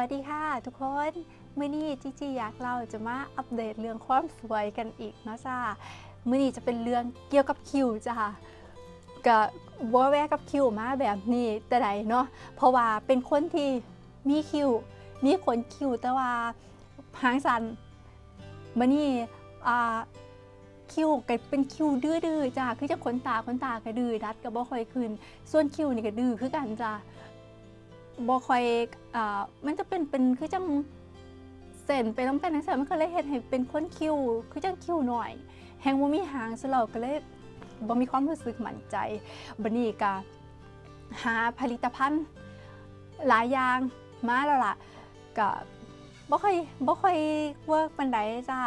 วัสดีค่ะ ทุกคนมื่อนี้จีจีอยากเราจะมาอัปเดตเรื่องความสวยกันอีกเนาะจ้ามื่อนี้จะเป็นเรื่องเกี่ยวกับคิวจ้ากับบัวแวะกับคิวมาแบบนี้แต่ใดเนาะเพราะว่าเป็นคนที่มีคิว มีขนคิวแต่ว่าหางสันมื่อนี้อ่าคิวก็เป็นคิวดื้อๆจ้าคือจะขนตาขนตาก็ดื้อดัดก็บ่ค่อยขึ้น ส่วนคิวนี่ก็ดื้อคือกันจ้า บ่ค่อยอ่ามันจะเป็นเป็นคือจังเส้นไปน้ำกันนะจ๊ะมันก็เลยเฮ็ดให้เป็นคนคิวคือจังคิวหน่อยแฮงบ่มีหางซะแล้วก็เลยบ่มีความรู้สึกมั่นใจบัดนี้ก็หาผลิตภัณฑ์หลายอย่างมาแล้วล่ะก็บ่ค่อยบ่ค่อยเวิร์กปานใดจ้า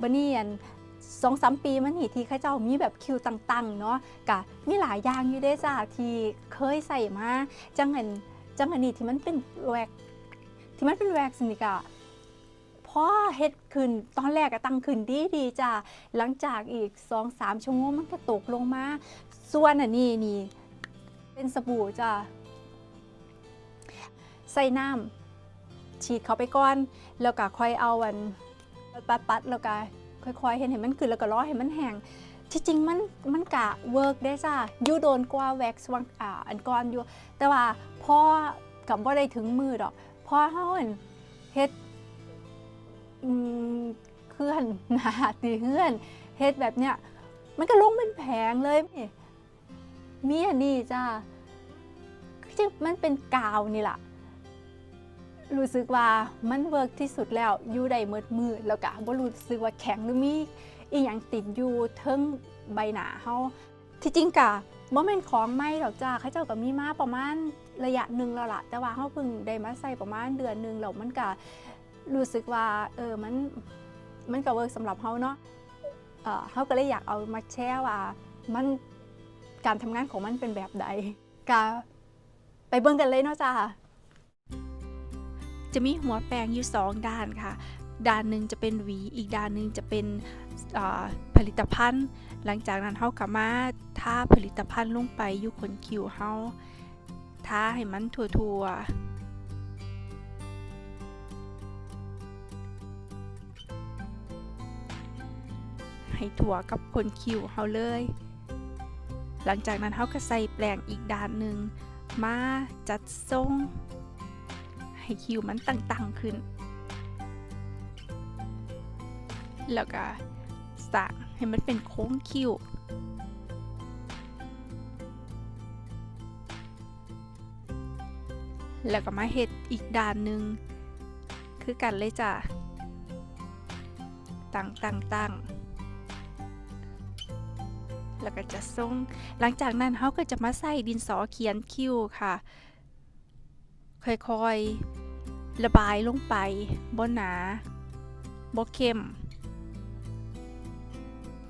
บัดนี้อันสองสามปีมันนี่ที่เขาเจ้ามีแบบคิวต่างๆเนาะก็มีหลายอย่างอยู่เด้จ้าที่เคยใส่มาจังเห็น จังอันนี้ที่มันเป็นแวกที่มันเป็นแวกสนิกอะพอเฮ็ดขึ้นตอนแรกก็ตั้งขึ้นดีดีจ้ะหลังจากอีก2อสามชั่วโมงมันก็ตกลงมา ส่วนอันนี้นี่เป็นสบู่จ้ะใส่น้ำฉีดเข้าไปก่อน แล้วก็ค่อยเอาอันปัดๆแล้วก็ค่อยๆ เห็นเห็นมันขึ้นแล้วก็รอให้มันแห้ง ที่จริงมันมันกะเวิร์กได้จ้ะอยู่โดนกว่าแว็กซ์วังอ่าอันก่อนอยู่แต่ว่าพอกับว่าได้ถึงมือดอกพอเฮาอั่นเฮ็ดอืมเคลื่อนหนาตีเฮือนเฮ็ดแบบเนี้ยมันก็ลงเป็นแผงเลยนี่มีอันนี้จ้าคือจังมันเป็นกาวนี่ล่ะรู้สึกว่ามันเวิร์กที่สุดแล้วอยู่ได้เมิดมือแล้วก็บ่รู้สึกว่าแข็งหรือมี อีหยังติดอยู่เทิงใบหนาเฮาที่จริงกะบ่แม่นของใหม่ดอกจ้าเขาเจ้าก็มีมาประมาณระยะหนึ่งแล้วล่ะ แต่ว่าเฮาเพิ่งได้มาใส่ประมาณเดือนหนึงแล้วมันก็รู้สึกว่าเออมันมันก็เวิร์กสำหรับเฮาเนาะเออเฮาก็เลยอยากเอามาแชร์ว่ามันการทำงานของมันเป็นแบบใดก็ไปเบิ่งกันเลยเนาะจ้าจะมีหัวแปรงอยู่2ด้านค่ะ ด้านหนึ่งจะเป็นหวี อีกด้านหนึ่งจะเป็นผลิตภัณฑ์ หลังจากนั้นเฮากลับมาทาผลิตภัณฑ์ลงไปอยู่ขนคิ้วเฮาทาให้มันทั่วๆให้ทั่วกับขนคิ้วเฮาเลย หลังจากนั้นเฮาก็ใส่แปรงอีกด้านหนึ่งมาจัดทรง ให้คิ้วมันตั้งๆขึ้น แล้วก็สั่งให้มันเป็นโค้งคิ้วแล้วก็มาเฮ็ดอีกด้านหนึ่งคือกันเลยจ้ะตั้งตั้งตั้งแล้วก็จะทรง หลังจากนั้นเขาก็จะมาใส่ดินสอเขียนคิ้วค่ะ ค่อยๆ ระบายลงไปบนหนาบ่เข้ม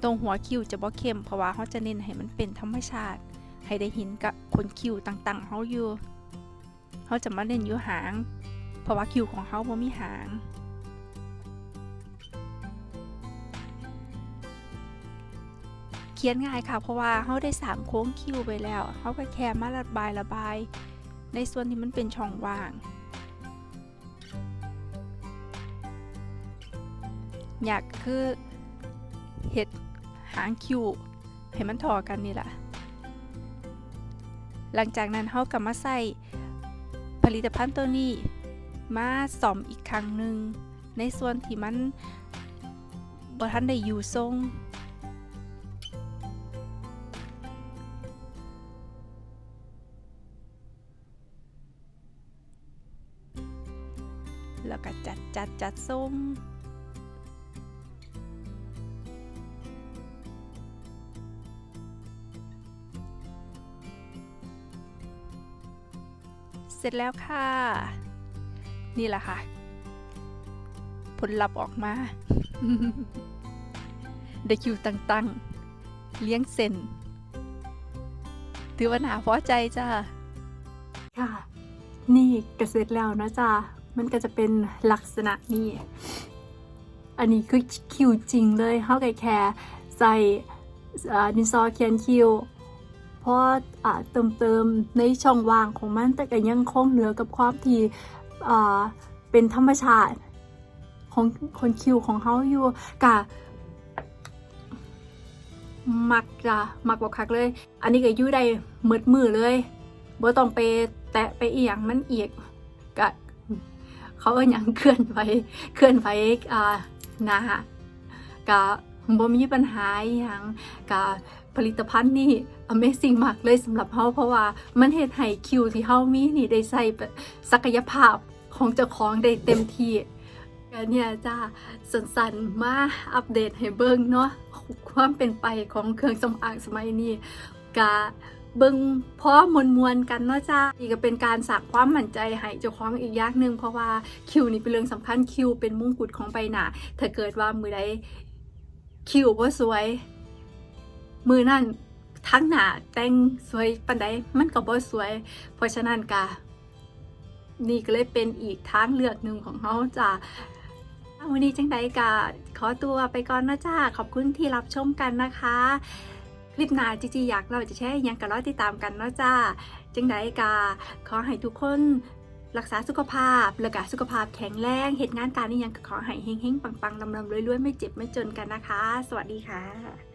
ตรงหัวคิ้วจะบ่เข้มเพราะว่าเขาจะเน้นให้มันเป็นธรรมชาติ ให้ได้เห็นกับขนคิ้วต่างๆเขาอยู่เขาจะมาเน้นอยู่หาง เพราะว่าคิ้วของเขาบ่มีหางเขียนง่ายค่ะเพราะว่าเขาได้สางโค้งคิวไปแล้วเขาก็แค่มาระบายระบาย ในส่วนที่มันเป็นช่องว่าง อยากคือเห็ด หางคิวให้มันทอกันนี่แหละหลังจากนั้นเขากลับมาใส่ผลิตภัณฑ์ตัวนี้มาสอมอีกครั้งหนึ่งในส่วนที่มันบ่ทันได้อยู่ทรงแล้วก็จัดจัดจัดส้ม เสร็จแล้วค่ะ นี่แหละค่ะ ผลลัพธ์ออกมาได้คิวตั้งๆ เลี้ยงเส้นถือว่าหนาพอใจจ้าค่ะ นี่ก็เสร็จแล้วนะจ๊ะมันก็จะเป็นลักษณะนี้ อันนี้คือคิวจริงเลยเขาแค่แค่ใส่อ่าดินสอเขียนคิว เพราะเติมเติมในช่องว่างของมันแต่ก็ยังคงเหลือกับความที่เป็นธรรมชาติของคนคิวของเขาอยู่กะมักจ้ะมักบอกคักเลย อันนี้ก็อยู่ได้มืดมือเลยบ่ต้องไปแตะไปเอียงมันเอียกกะเขาเอิ้นยังเคลื่อนไหวเคลื่อนไหวอ่านะฮะกะบ่มีปัญหาอหยังกะ ผลิตภัณฑ์นี่ Amazing มากเลยสำหรับเฮาเพราะว่ามันเฮ็ดให้คิวที่เฮามีนี่ได้ใส่ศักยภาพของเจ้าของได้เต็มที่ก็เนี่ยจ้าสันๆมาอัปเดตให้เบิ่งเนาะความเป็นไปของเครื่องสำอางสมัยนี้กะเบิ่งพ้อมวลมวลๆกันเนาะจ้านี่ก็เป็นการสร้างความมั่นใจให้เจ้าของอีกอย่างหนึ่งเพราะว่าคิวนี่เป็นเรื่องสำคัญคิวเป็นมงกุฎของใบหน้าถ้าเกิดว่ามือใดคิวบ่สวย มือนั่นทั้งหน้าแต่งสวยปันใดมันก็บ่สวย เพราะฉะนั้นกะนี่ก็เลยเป็นอีกทางเลือกหนึ่งของเขาจ้ะวันนี้จังไดกะขอตัวไปก่อนนะจ้าขอบคุณที่รับชมกันนะคะ คลิปหน้าจีจีอยากเราจะแชร์อิหยังกันรอติดตามกันนะจ้าจังไดกะขอให้ทุกคนรักษาสุขภาพแล้วก็สุขภาพแข็งแรงเหตุงานการนี่ยังขอให้เฮงๆ ปังๆลำๆรวยๆ ไม่เจ็บไม่จนกันนะคะ สวัสดีค่ะ